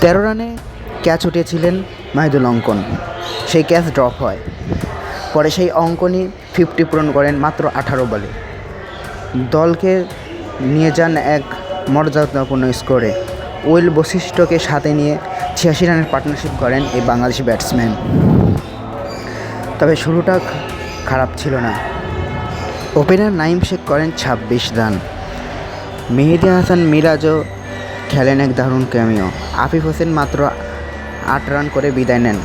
তেরো রানে ক্যাচ উঠিয়েছিলেন মাহিদুল অঙ্কন। সেই ক্যাচ ড্রপ হয়। পরে সেই অঙ্কনই ফিফটি পূরণ করেন মাত্র আঠারো বলে। দলকে নিয়ে যান এক মর্যাদাপূর্ণ স্কোরে। উইল বৈশিষ্ট্যকে সাথে নিয়ে ছিয়াশি রানের পার্টনারশিপ করেন এই বাংলাদেশি ব্যাটসম্যান। তবে শুরুটা খারাপ ছিল না। ওপেনার নাইম শেখ করেন ছাব্বিশ রান। মেহেদি হাসান মিরাজও খেলেন এক দারুণ ক্যামিও আফিফ হোসেন মাত্র আট রান করে বিদায় নেন।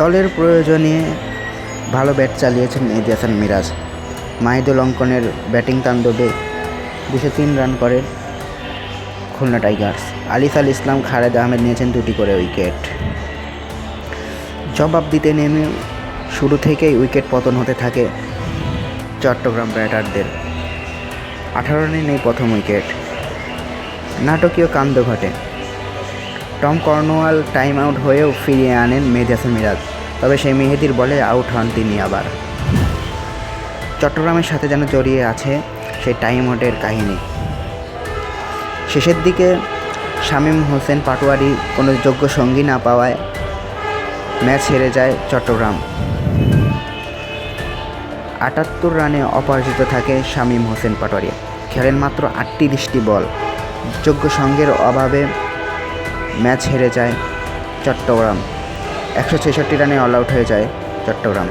দলের প্রয়োজনে ভালো ব্যাট চালিয়েছেন মেহেদি হাসান মিরাজ। মাহিদুল অঙ্কনের ব্যাটিং তাণ্ডবে দুশো তিন রান করে খুলনা টাইগার্স। আলিফ আল ইসলাম, খালেদ আহমেদ নিয়েছেন দুটি করে উইকেট। জবাব দিতে নেমে শুরু থেকেই উইকেট পতন হতে থাকে চট্টগ্রাম ব্যাটারদের। আঠারো রানে নেই প্রথম উইকেট। নাটকীয় কাণ্ড ঘটে। টম কর্নওয়াল টাইম আউট হয়েও ফিরিয়ে আনেন মেহেদি মিরাজ, তবে সেই মেহেদির বলে আউট হন তিনি আবার। চট্টগ্রামের সাথে যেন জড়িয়ে আছে সেই টাইম আউটের কাহিনী। শেষের দিকে শামীম হোসেন পাটোয়ারি কোনো যোগ্য সঙ্গী না পাওয়ায় ম্যাচ হেরে যায় চট্টগ্রাম। আটাত্তর রানে অপরাজিত থাকে শামীম হোসেন পাটোয়ারি। খেলেন মাত্র আটত্রিশটি বল। যোগ্য সঙ্গের অভাবে ম্যাচ হেরে যায় চট্টগ্রাম। একশো ছেষট্টি রানে অল আউট হয়ে যায় চট্টগ্রাম।